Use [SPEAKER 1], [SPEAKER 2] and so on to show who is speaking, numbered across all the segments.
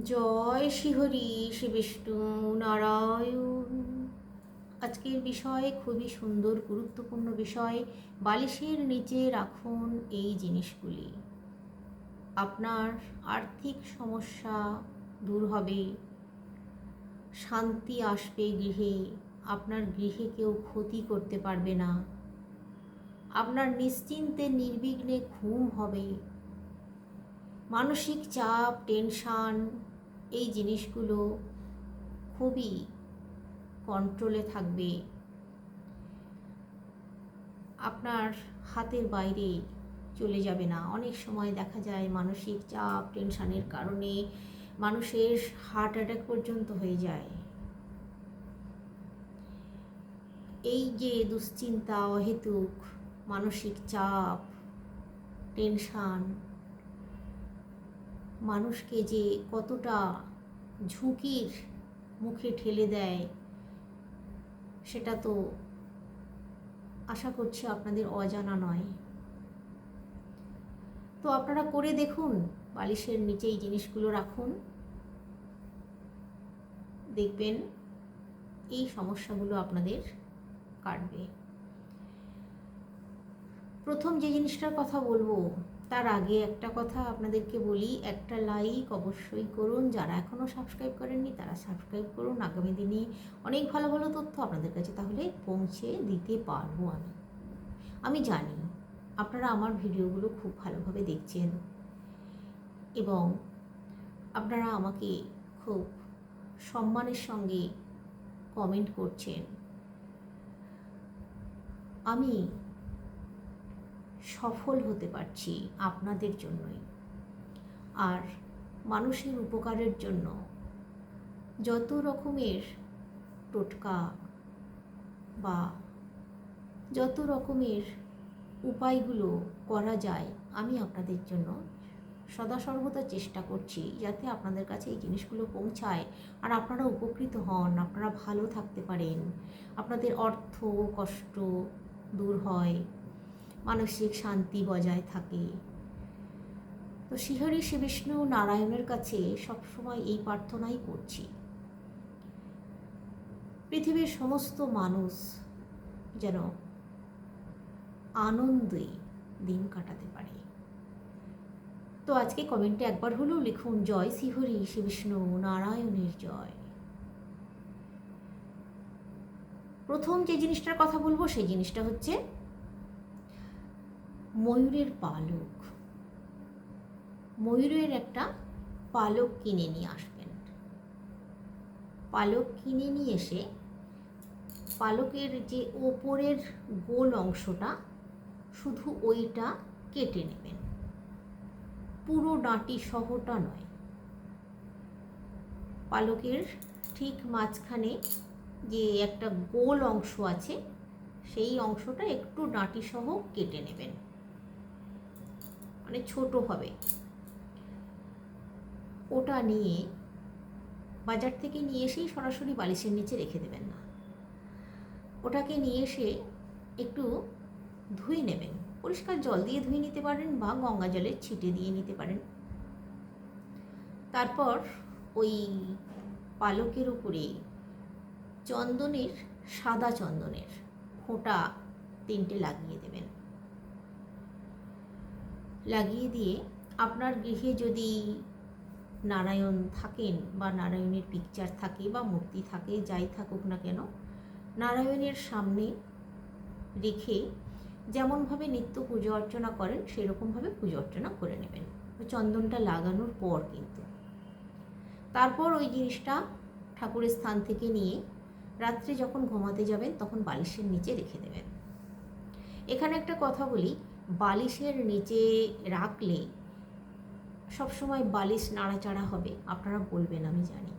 [SPEAKER 1] জয় শ্রীহরি শ্রী বিষ্ণু নারায়ণ। আজকের বিষয় খুবই সুন্দর, গুরুত্বপূর্ণ বিষয়। বালিশের নিচে রাখুন এই জিনিসগুলি। আপনার আর্থিক সমস্যা দূর হবে। শান্তি আসবে গৃহে। আপনার গৃহে কেউ ক্ষতি করতে পারবে না। আপনার নিশ্চিন্তে নির্বিঘ্নে ঘুম হবে। মানসিক চাপ টেনশান এই জিনিসগুলো খুবই কন্ট্রোলে থাকবে। আপনার হাতের বাইরে চলে যাবে না। অনেক সময় দেখা যায় মানসিক চাপ টেনশানের কারণে মানুষের হার্ট অ্যাটাক পর্যন্ত হয়ে যায়। এই যে দুশ্চিন্তা, অহেতুক, মানসিক চাপ টেনশান মানুষকে যে কতটা ঝুঁকির মুখে ঠেলে দেয়, সেটা তো আশা করছি আপনাদের অজানা নয়। তো আপনারা করে দেখুন, বালিশের নিচে এই জিনিসগুলো রাখুন। দেখবেন এই সমস্যাগুলো আপনাদের কাটবে। প্রথম যে জিনিসটার কথা বলব তার আগে একটা কথা আপনাদেরকে বলি, একটা লাইক অবশ্যই করুন। যারা এখনও সাবস্ক্রাইব করেননি, তারা সাবস্ক্রাইব করুন। আগামী দিনে অনেক ভালো ভালো তথ্য আপনাদের কাছে তাহলে পৌঁছে দিতে পারব আমি। আমি জানি আপনারা আমার ভিডিওগুলো খুব ভালোভাবে দেখছেন এবং আপনারা আমাকে খুব সম্মানের সঙ্গে কমেন্ট করছেন। আমি সফল হতে পারছি আপনাদের জন্যই। আর মানুষের উপকারের জন্য যত রকমের টোটকা বা যত রকমের উপায়গুলো করা যায়, আমি আপনাদের জন্য সদা সর্বদা চেষ্টা করছি যাতে আপনাদের কাছে এই জিনিসগুলো পৌঁছায় আর আপনারা উপকৃত হন, আপনারা ভালো থাকতে পারেন। আপনাদের অর্থ কষ্ট দূর হয়। মানসিক শান্তি বজায় থাকে। তো শ্রীহরি শ্রী বিষ্ণু নারায়ণের কাছে সবসময় এই প্রার্থনাই করছি। পৃথিবীর সমস্ত মানুষ যেন আনন্দে দিন কাটাতে পারে। তো আজকে কমেন্টে একবার হলেও লিখুন, জয় শ্রীহরি শ্রী বিষ্ণু নারায়ণের জয়। প্রথম যে জিনিসটার কথা বলব, সেই জিনিসটা হচ্ছে ময়ূরের পালক। ময়ূরের একটা পালক কিনে নিয়ে আসবেন। পালক কিনে নিয়ে এসে পালকের যে ওপরের গোল অংশটা, শুধু ওইটা কেটে নেবেন। পুরো ডাঁটি সহটা নয়। পালকের ঠিক মাঝখানে যে একটা গোল অংশ আছে, সেই অংশটা একটু ডাঁটি সহ কেটে নেবেন। মানে ছোট হবে। ওটা নিয়ে বাজার থেকে নিয়ে এসেই সরাসরি বালিশের নিচে রেখে দেবেন না। ওটাকে নিয়ে এসে একটু ধুয়ে নেবেন। পরিষ্কার জল দিয়ে ধুয়ে নিতে পারেন বা গঙ্গা জলের ছিটে দিয়ে নিতে পারেন। তারপর ওই পালকের উপরে চন্দনের, সাদা চন্দনের ফোঁটা তিনটে লাগিয়ে দেবেন। লাগিয়ে দিয়ে আপনার গৃহে যদি নারায়ণ থাকেন বা নারায়ণের পিকচার থাকে বা মূর্তি থাকে, যাই থাকুক না কেন, নারায়ণের সামনে রেখে যেমনভাবে নিত্য পুজো অর্চনা করেন, সেরকমভাবে পুজো অর্চনা করে নেবেন। চন্দনটা লাগানোর পর কিন্তু। তারপর ওই জিনিসটা ঠাকুরের স্থান থেকে নিয়ে রাত্রে যখন ঘুমাতে যাবেন, তখন বালিশের নিচে রেখে দেবেন। এখানে একটা কথা বলি বালিশের নিচে রাখলে সবসময় বালিশ নাড়াচাড়া হবে, আপনারা বলবেন আমি জানি।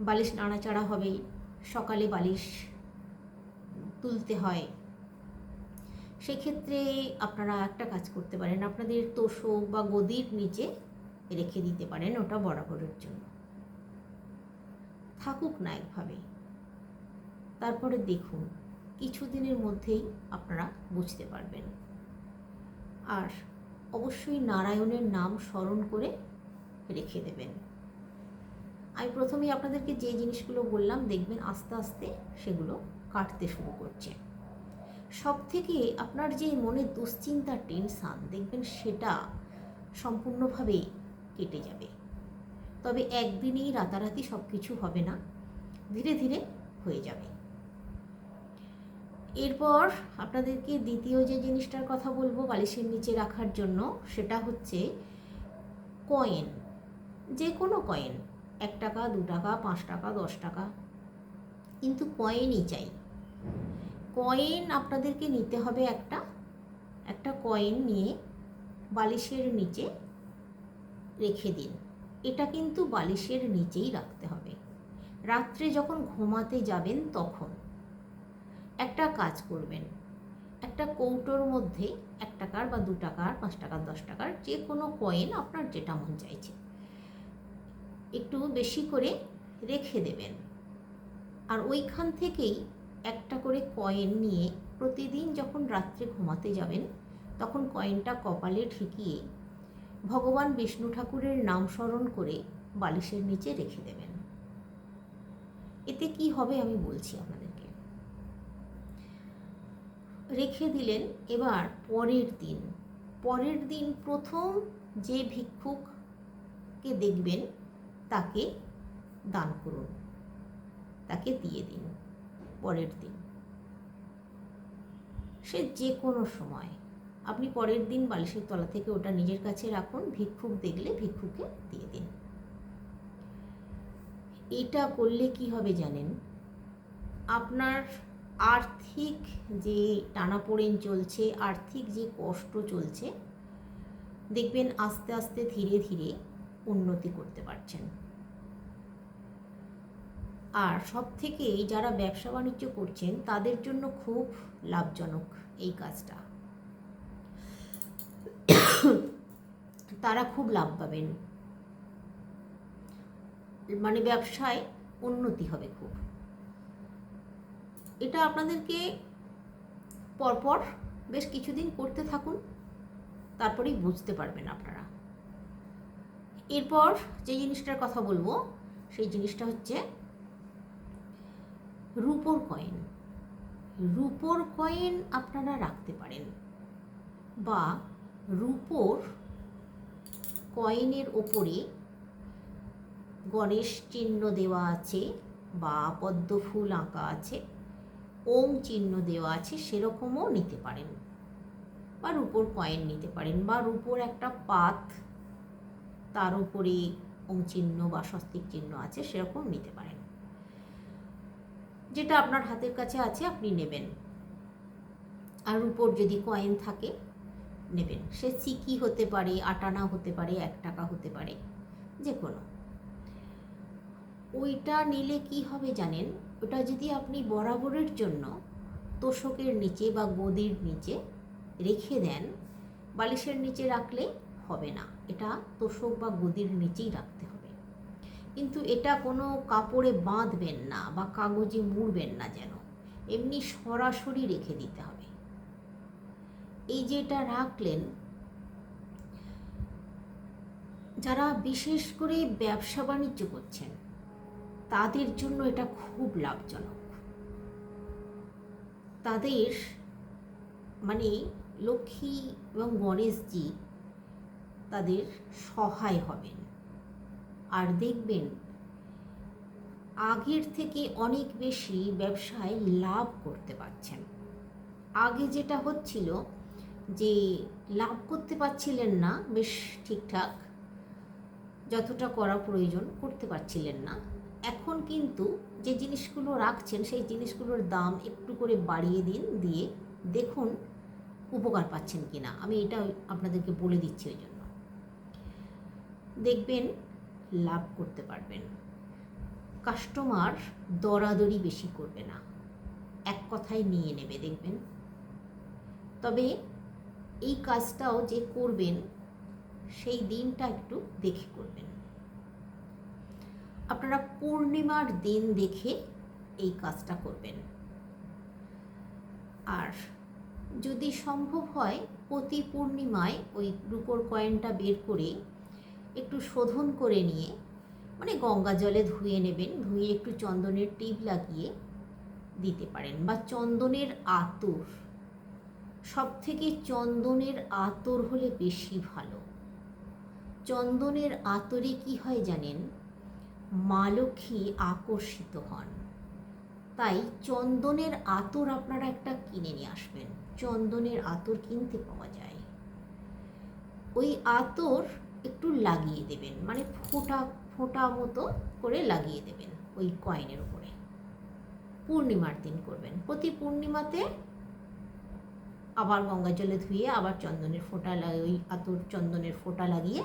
[SPEAKER 1] বালিশ নাড়াচাড়া হবে, সকালে বালিশ তুলতে হয়। সেক্ষেত্রে আপনারা একটা কাজ করতে পারেন, আপনাদের তোষক বা গদির নিচে রেখে দিতে পারেন ওটা বরাবরের জন্য। থাকুক না একভাবে। তারপরে দেখুন, কিছুদিনের মধ্যেই আপনারা বুঝতে পারবেন। আর অবশ্যই নারায়ণের নাম স্মরণ করে রেখে দেবেন। আমি প্রথমেই আপনাদেরকে যে জিনিসগুলো বললাম, দেখবেন আস্তে আস্তে সেগুলো কাটতে শুরু করছে। সব থেকে আপনার যে মনে দুশ্চিন্তা, টেনশান, দেখবেন সেটা সম্পূর্ণভাবে কেটে যাবে। তবে একদিনেই রাতারাতি সব কিছু হবে না, ধীরে ধীরে হয়ে যাবে। এরপর আপনাদেরকে দ্বিতীয় যে জিনিসটার কথা বলব বালিশের নিচে রাখার জন্য, সেটা হচ্ছে কয়েন যে কোনো কয়েন এক টাকা, দু টাকা, পাঁচ টাকা, দশ টাকা, কিন্তু কয়েনই চাই। কয়েন আপনাদেরকে নিতে হবে একটা একটা কয়েন নিয়ে বালিশের নিচে রেখে দিন। এটা কিন্তু বালিশের নিচেই রাখতে হবে। রাত্রে যখন ঘুমাতে যাবেন তখন। একটা কাজ করবেন। একটা কৌটোর মধ্যে এক টাকার বা দু টাকার, পাঁচ টাকার, দশ টাকার যে কোনো কয়েন আপনার যেটা মন চাইছে। একটু বেশি করে রেখে দেবেন। আর ওইখান থেকেই একটা করে কয়েন নিয়ে প্রতিদিন যখন রাত্রে ঘুমাতে যাবেন, তখন কয়েনটা কপালে ঠেকিয়ে ভগবান বিষ্ণু ঠাকুরের নাম স্মরণ করে বালিশের নিচে রেখে দেবেন। এতে কি হবে আমি বলছি আপনাদেরকে রেখে দিলেন এবার পরের দিন। পরের দিন প্রথম যে ভিক্ষুককে দেখবেন, তাকে দান করুন। তাকে দিয়ে দিন পরের দিন। সে যে কোনো সময়। আপনি পরের দিন বালিশের তলা থেকে ওটা নিজের কাছে রাখুন, ভিক্ষুক দেখলে ভিক্ষুকে দিয়ে দিন। এটা করলে কি হবে জানেন? আপনার আর্থিক যে টানাপোড়েন চলছে, আর্থিক যে কষ্ট চলছে, দেখবেন আস্তে আস্তে ধীরে ধীরে উন্নতি করতে পারছেন। আর সব থেকে যারা ব্যবসা বাণিজ্য করছেন, তাদের জন্য খুব লাভজনক এই কাজটা। তারা খুব লাভ পাবেন। মানে ব্যবসায় উন্নতি হবে খুব। এটা আপনাদেরকে পরপর বেশ কিছুদিন করতে থাকুন, তারপরেই বুঝতে পারবেন আপনারা। এরপর যে জিনিসটার কথা বলব, সেই জিনিসটা হচ্ছে রুপোর কয়েন। রুপোর কয়েন আপনারা রাখতে পারেন বা রুপোর কয়েনের ওপরে গণেশ চিহ্ন দেওয়া আছে বা পদ্ম ফুল আঁকা আছে। ওম চিহ্ন দেওয়া আছে, সেরকমও নিতে পারেন। বা রুপোর কয়েন নিতে পারেন, বা রুপোর একটা পাত তার উপরে ওম চিহ্ন বা স্বস্তিক চিহ্ন আছে, সেরকম নিতে পারেন। যেটা আপনার হাতের কাছে আছে, আপনি নেবেন। আর উপর যদি কয়েন থাকে, নেবেন। সে চিকি হতে পারে, আটানা হতে পারে, এক টাকা হতে পারে যে কোনো ওইটা নিলে কি হবে জানেন? ওটা যদি আপনি বরাবরের জন্য তোষকের নিচে বা গদির নিচে রেখে দেন, বালিশের নিচে রাখলে হবে না। এটা তোষক বা গদির নিচেই রাখতে হবে। কিন্তু এটা কোনো কাপড়ে বাঁধবেন না বা কাগজে মুড়বেন না যেন। এমনি সরাসরি রেখে দিতে হবে। এই যে এটা রাখলেন, যারা বিশেষ করে ব্যবসা বাণিজ্য করছেন তাদের জন্য এটা খুব লাভজনক। তাদের মানে লক্ষ্মী এবং গণেশজি তাদের সহায় হবেন। আর দেখবেন, আগের থেকে অনেক বেশি ব্যবসায় লাভ করতে পারছেন। আগে যেটা হচ্ছিল যে লাভ করতে পারছিলেন না, বেশ ঠিকঠাক, যতটা করা প্রয়োজন করতে পারছিলেন না। এখন কিন্তু যে জিনিসগুলো রাখছেন, সেই জিনিসগুলোর দাম একটু করে বাড়িয়ে দিন, দিয়ে দেখুন উপকার পাচ্ছেন কি না আমি এটা আপনাদেরকে বলে দিচ্ছি ওই জন্য। দেখবেন লাভ করতে পারবেন। কাস্টমার দরাদরি বেশি করবে না। এক কথায় নিয়ে নেবে, দেখবেন। তবে এই কাজটাও যে করবেন, সেই দিনটা একটু দেখে করবেন। আপনারা পূর্ণিমার দিন দেখে এই কাজটা করবেন। আর যদি সম্ভব হয়, প্রতি পূর্ণিমায় ওই রুপোর কয়েনটা বের করে একটু শোধন করে নিয়ে মানে গঙ্গা জলে ধুয়ে নেবেন, ধুয়ে একটু চন্দনের টিপ লাগিয়ে দিতে পারেন। বা চন্দনের আতর সব থেকে চন্দনের আতর হলে বেশি ভালো। চন্দনের আতরে কি হয় জানেন? মা লক্ষ্মী আকর্ষিত হন। তাই চন্দনের আতর আপনারা একটা কিনে নিয়ে আসবেন। চন্দনের আতর কিনতে পাওয়া যায়। ওই আতর একটু লাগিয়ে দেবেন মানে ফোঁটা ফোঁটা মতো করে লাগিয়ে দেবেন ওই কয়েনের উপরে। পূর্ণিমার দিন করবেন। প্রতি পূর্ণিমাতে আবার গঙ্গা জলে ধুয়ে আবার চন্দনের ফোঁটা ওই আতর চন্দনের ফোঁটা লাগিয়ে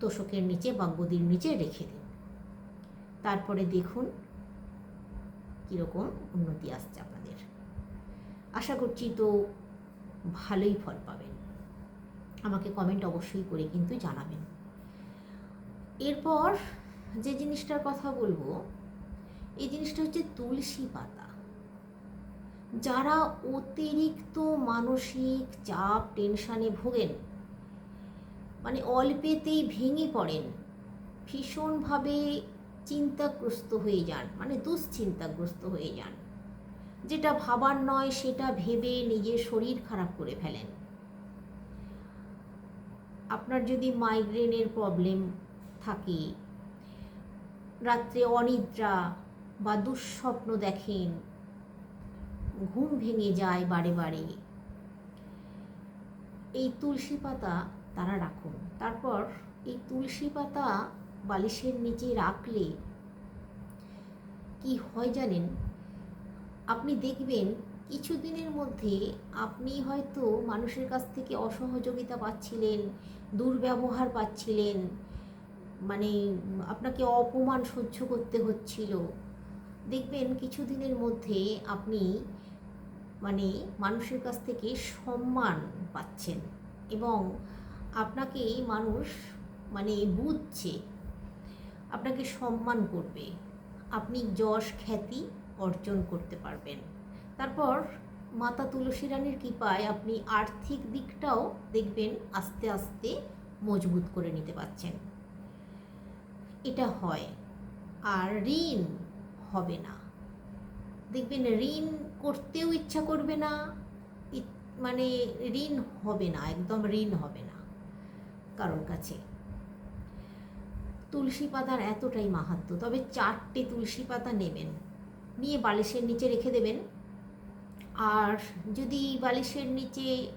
[SPEAKER 1] তোষকের নিচে বা গদির নিচে রেখে দিন। তারপরে দেখুন কীরকম উন্নতি আসছে আপনাদের। আশা করছি তো ভালোই ফল পাবেন। আমাকে কমেন্ট অবশ্যই করে কিন্তু জানাবেন। এরপর যে জিনিসটার কথা বলব, এই জিনিসটা হচ্ছে তুলসী পাতা। যারা অতিরিক্ত মানসিক চাপ, টেনশানে ভোগেন মানে অল্পেতেই ভেঙে পড়েন, ভীষণভাবে চিন্তাগ্রস্ত হয়ে যান মানে দুশ্চিন্তাগ্রস্ত হয়ে যান। যেটা ভাবার নয়, সেটা ভেবে নিজের শরীর খারাপ করে ফেলেন। আপনার যদি মাইগ্রেনের প্রবলেম থাকে, রাত্রে অনিদ্রা বা দুঃস্বপ্ন দেখেন, ঘুম ভেঙে যায় বারে বারে, এই তুলসী পাতা তারা রাখুন। তারপর এই তুলসী পাতা বালিশের নিচে রাখলে কি হয় জানেন? আপনি দেখবেন কিছুদিনের মধ্যে আপনি হয়তো মানুষের কাছ থেকে অসহযোগিতা পাচ্ছিলেন, দুর্ব্যবহার পাচ্ছিলেন মানে আপনাকে অপমান সহ্য করতে হচ্ছিল। দেখবেন কিছুদিনের মধ্যে আপনি মানে মানুষের কাছ থেকে সম্মান পাচ্ছেন এবং আপনাকে মানুষ মানে বুঝছে। আপনাকে সম্মান করবে। আপনি যশ, খ্যাতি অর্জন করতে পারবেন। তারপর মাতা তুলসী রানীর কৃপায় আপনি আর্থিক দিকটাও দেখবেন আস্তে আস্তে মজবুত করে নিতে পারছেন। এটা হয়, আর ঋণ হবে না। দেখবেন ঋণ করতেও ইচ্ছা করবে না মানে ঋণ হবে না, একদম ঋণ হবে না কারোর কাছে। তুলসী পাতার এতটাই মাহাত্ম। তবে চারটে তুলসী পাতা নেবেন। নিয়ে বালিশের নিচে রেখে দেবেন। আর যদি বালিশের নিচে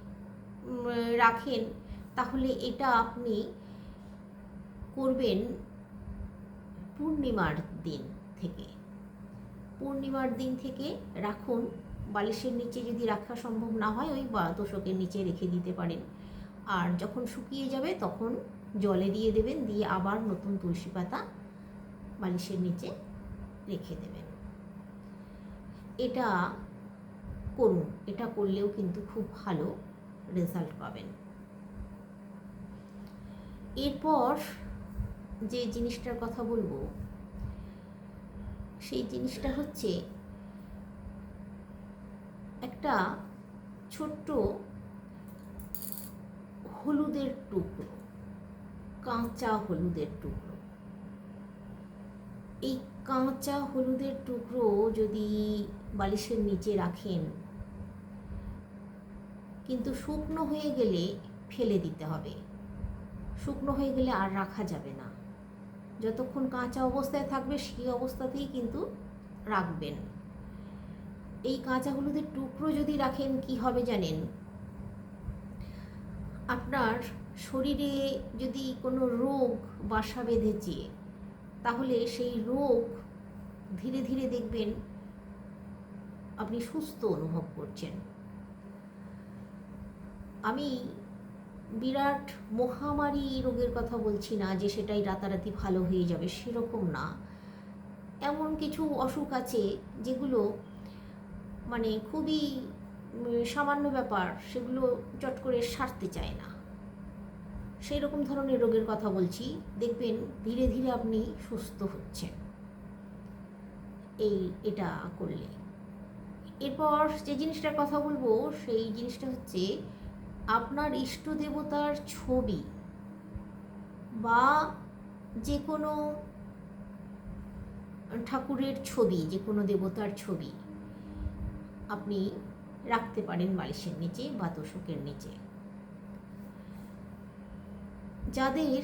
[SPEAKER 1] রাখেন, তাহলে এটা আপনি করবেন পূর্ণিমার দিন থেকে। পূর্ণিমার দিন থেকে রাখুন। বালিশের নিচে যদি রাখা সম্ভব না হয়, ওই বা তোষকের নিচে রেখে দিতে পারেন। আর যখন শুকিয়ে যাবে, তখন জলে দিয়ে দেবেন, দিয়ে আবার নতুন তুলসী পাতা বালিশের নিচে রেখে দেবেন। এটা করুন, এটা করলেও কিন্তু খুব ভালো রেজাল্ট পাবেন। এরপর যে জিনিসটার কথা বলব, সেই জিনিসটা হচ্ছে একটা ছোট্ট হলুদের টুকরো। কাঁচা হলুদের টুকরো। এই কাঁচা হলুদের টুকরো যদি বালিশের নিচে রাখেন, কিন্তু শুকনো হয়ে গেলে ফেলে দিতে হবে। শুকনো হয়ে গেলে আর রাখা যাবে না। যতক্ষণ কাঁচা অবস্থায় থাকবে, সেই অবস্থাতেই কিন্তু রাখবেন। এই কাঁচা হলুদের টুকরো যদি রাখেন, কি হবে জানেন? আপনার শরীরে যদি কোনো রোগ বাসা বেঁধেছে তাহলে সেই রোগ ধীরে ধীরে দেখবেন আপনি সুস্থ অনুভব করছেন। আমি বিরাট মহামারী রোগের কথা বলছি না যে সেটাই রাতারাতি ভালো হয়ে যাবে, সেরকম না। এমন কিছু অসুখ আছে যেগুলো মানে খুবই সামান্য ব্যাপার, সেগুলো চট করে সারতে চায় না। সেই রকম ধরনের রোগের কথা বলছি। দেখবেন ধীরে ধীরে আপনি সুস্থ হচ্ছেন। এই এটা করলে। এরপর যে জিনিসটার কথা বলব, সেই জিনিসটা হচ্ছে আপনার ইষ্ট দেবতার ছবি বা যে কোনো ঠাকুরের ছবি যে কোনো দেবতার ছবি আপনি রাখতে পারেন বালিশের নিচে বা তোষকের নিচে। যাদের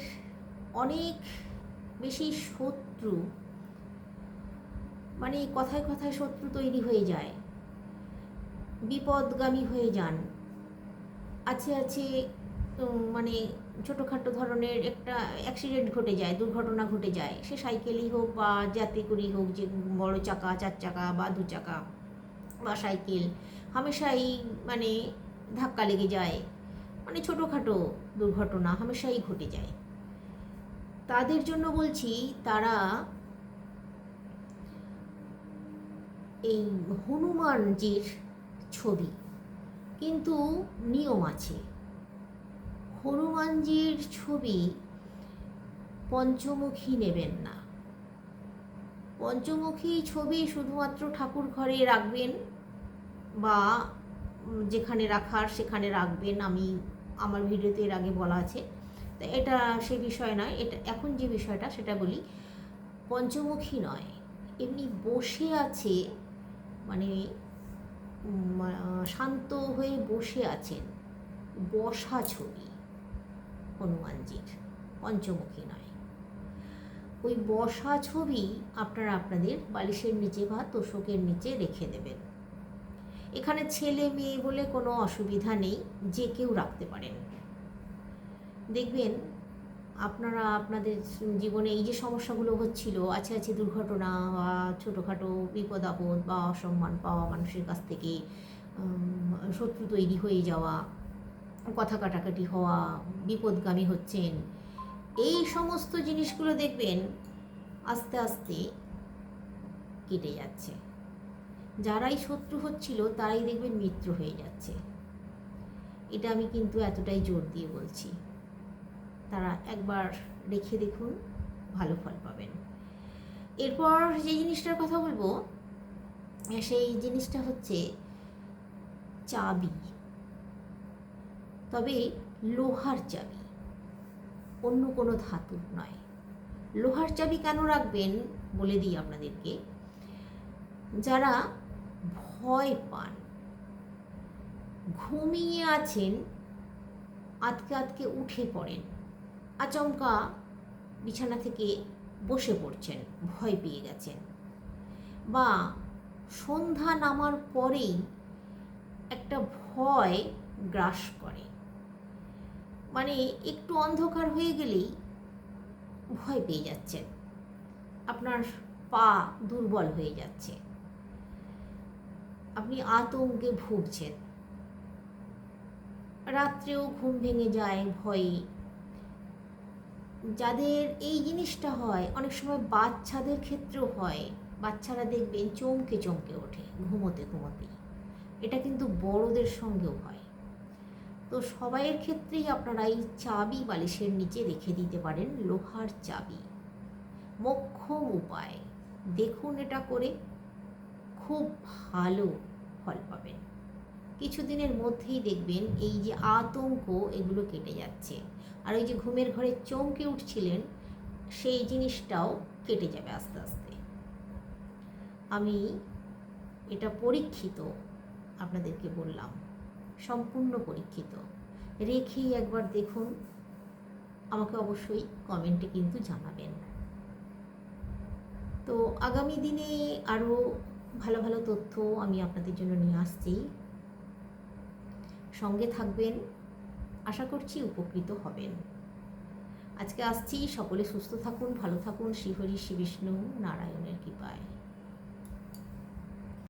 [SPEAKER 1] অনেক বেশি শত্রু মানে কথায় কথায় শত্রু তৈরি হয়ে যায়, বিপদগামী হয়ে যান। আছে আছে মানে ছোটোখাটো ধরনের একটা অ্যাক্সিডেন্ট ঘটে যায়, দুর্ঘটনা ঘটে যায়। সে সাইকেলই হোক বা যাতে করেই হোক, যে বড় চাকা, চার চাকা বা দু চাকা বা সাইকেল হামেশাই মানে ধাক্কা লেগে যায়। মানে ছোটোখাটো দুর্ঘটনা, হামেশাই ঘটে যায়। তাদের জন্য বলছি, তারা এই হনুমানজির ছবি কিন্তু নিয়ম আছে। হনুমানজির ছবি পঞ্চমুখী নেবেন না। পঞ্চমুখী ছবি শুধুমাত্র ঠাকুর ঘরে রাখবেন বা যেখানে রাখার সেখানে রাখবেন, আমি আমার ভিডিওতে এর আগে বলা আছে। তো এটা সে বিষয় নয়, এটা এখন যে বিষয়টা সেটা বলি, পঞ্চমুখী নয়, এমনি বসে আছে মানে শান্ত হয়ে বসে আছেন, বসা ছবি, হনুমানজির, পঞ্চমুখী নয়। ওই বসা ছবি আপনারা আপনাদের বালিশের নিচে বা তোষকের নিচে রেখে দেবেন। এখানে ছেলে মেয়ে বলে কোনো অসুবিধা নেই, যে কেউ রাখতে পারেন। দেখবেন আপনারা আপনাদের জীবনে এই যে সমস্যাগুলো হচ্ছিল, আছে আছে দুর্ঘটনা বা ছোটোখাটো বিপদ আপদ বা অসম্মান পাওয়া মানুষের কাছ থেকে শত্রু তৈরি হয়ে যাওয়া, কথা কাটাকাটি হওয়া, বিপদগামী হচ্ছেন, এই সমস্ত জিনিসগুলো দেখবেন আস্তে আস্তে কেটে যাচ্ছে। যারাই শত্রু হচ্ছিল, তারাই দেখবেন মিত্র হয়ে যাচ্ছে। এটা আমি কিন্তু এতটাই জোর দিয়ে বলছি। তারা একবার রেখে দেখুন, ভালো ফল পাবেন। এরপর যে জিনিসটার কথা বলব, সেই জিনিসটা হচ্ছে চাবি। তবে লোহার চাবি, অন্য কোনো ধাতুর নয়। লোহার চাবি কেন রাখবেন বলে দিই আপনাদেরকে। যারা ভয় পান। ঘুমিয়ে আছেন, আতকে আতকে উঠে পড়েন। আচমকা বিছানা থেকে বসে পড়ছেন, ভয় পেয়ে গেছেন। বা সন্ধ্যা নামার পরেই একটা ভয় গ্রাস করে। মানে একটু অন্ধকার হয়ে গেলেই ভয় পেয়ে যাচ্ছেন। আপনার পা দুর্বল হয়ে যাচ্ছে। আপনি আতঙ্কে ভুগছেন। রাত্রেও ঘুম ভেঙে যায় ভয়ে। যাদের এই জিনিসটা হয়, অনেক সময় বাচ্চাদের ক্ষেত্রেও হয়। বাচ্চারা দেখবেন চমকে চমকে ওঠে, ঘুমোতে ঘুমোতে এটা কিন্তু বড়দের সঙ্গেও হয়। তো সবাইয়ের ক্ষেত্রেই আপনারা এই চাবি বালিশের নিচে রেখে দিতে পারেন, লোহার চাবি। মোক্ষম উপায়। দেখুন এটা করে। খুব ভালো ফল পাবেন কিছুদিনের মধ্যেই দেখবেন এই যে আতঙ্ক এগুলো কেটে যাচ্ছে। আর ওই যে ঘুমের ঘরে চমকে উঠছিলেন, সেই জিনিসটাও কেটে যাবে আস্তে আস্তে। আমি এটা পরীক্ষিত আপনাদেরকে বললাম, সম্পূর্ণ পরীক্ষিত। রেখেই একবার দেখুন, আমাকে অবশ্যই কমেন্টে কিন্তু জানাবেন। তো আগামী দিনে আরও ভালো ভালো তথ্য আমি আপনাদের জন্য নিয়ে আসছি। সঙ্গে থাকবেন, আশা করছি উপকৃত হবেন। আজকে আসছি, সকলে সুস্থ থাকুন, ভালো থাকুন। শ্রীহরি শ্রী বিষ্ণু নারায়ণের কৃপায়।